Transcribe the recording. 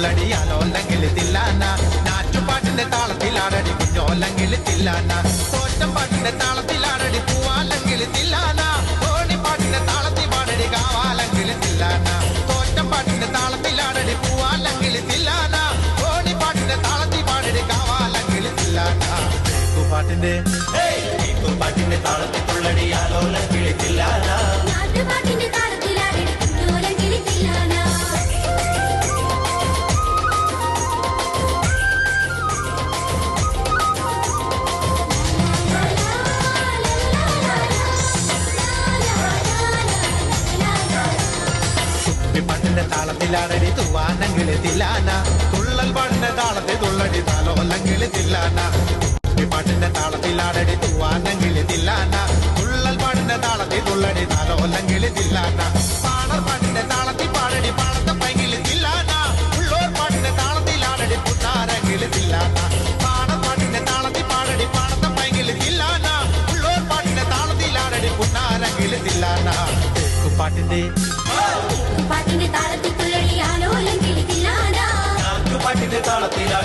തുള്ളടി അലോല്ലെങ്കിൽ തില്ലാന നാറ്റുപാട്ടിന്റെ താളത്തിലാടടി കുഞ്ഞോല്ലെങ്കിൽ തില്ലാന തോറ്റം പാട്ടിന്റെ താളത്തിലാടടി പൂവാല്ലെങ്കിൽ ഓണിപ്പാട്ടിന്റെ താളത്തിൽ പാടടി കാവാല്ലെങ്കിൽ തില്ലാന തോറ്റം പാട്ടിന്റെ താളത്തിലാടടി പൂവാല്ലെങ്കിൽ ഓണിപ്പാട്ടിന്റെ താളത്തിൽ പാടടി കാവാല്ലെങ്കിൽ തില്ലാന പാട്ടിന്റെ പാട്ടിന്റെ താളത്തിൽ പാട്ടിന്റെ താളത്തിലാടടി തൂവാനങ്കിളി തില്ലാന. തുള്ളൽ പാടിന്റെ താളത്തിൽ തുള്ളടി താലോലങ്കിളി തില്ലാന. പാട്ടിന്റെ താളത്തിലാടടി തൂവാനങ്കിളി തില്ലാന. തുള്ളൽ പാടിന്റെ താളത്തിൽ തുള്ളടി താലോലങ്കിളി തില്ലാന. പാണർ പാട്ടിന്റെ താളത്തിൽ പാടടി പാടത്തെ പൈകിളി തില്ലാന. ഉള്ളോർ പാട്ടിന്റെ താളത്തിലാടടി പുത്താരങ്കിളി തില്ലാന. പാണർ പാട്ടിന്റെ താളത്തിൽ പാടടി പാടത്തെ പൈകിളി തില്ലാന. ഉള്ളോർ പാട്ടിന്റെ താളത്തിലാടടി പുത്താരങ്കിളി തില്ലാന. പാട്ടിന്റെ പാട്ടിന്റെ താളത്തിൽ തുഴളിയാലോലം കിളിക്കില്ലാടാ പാട്ടിന്റെ താളത്തിലാ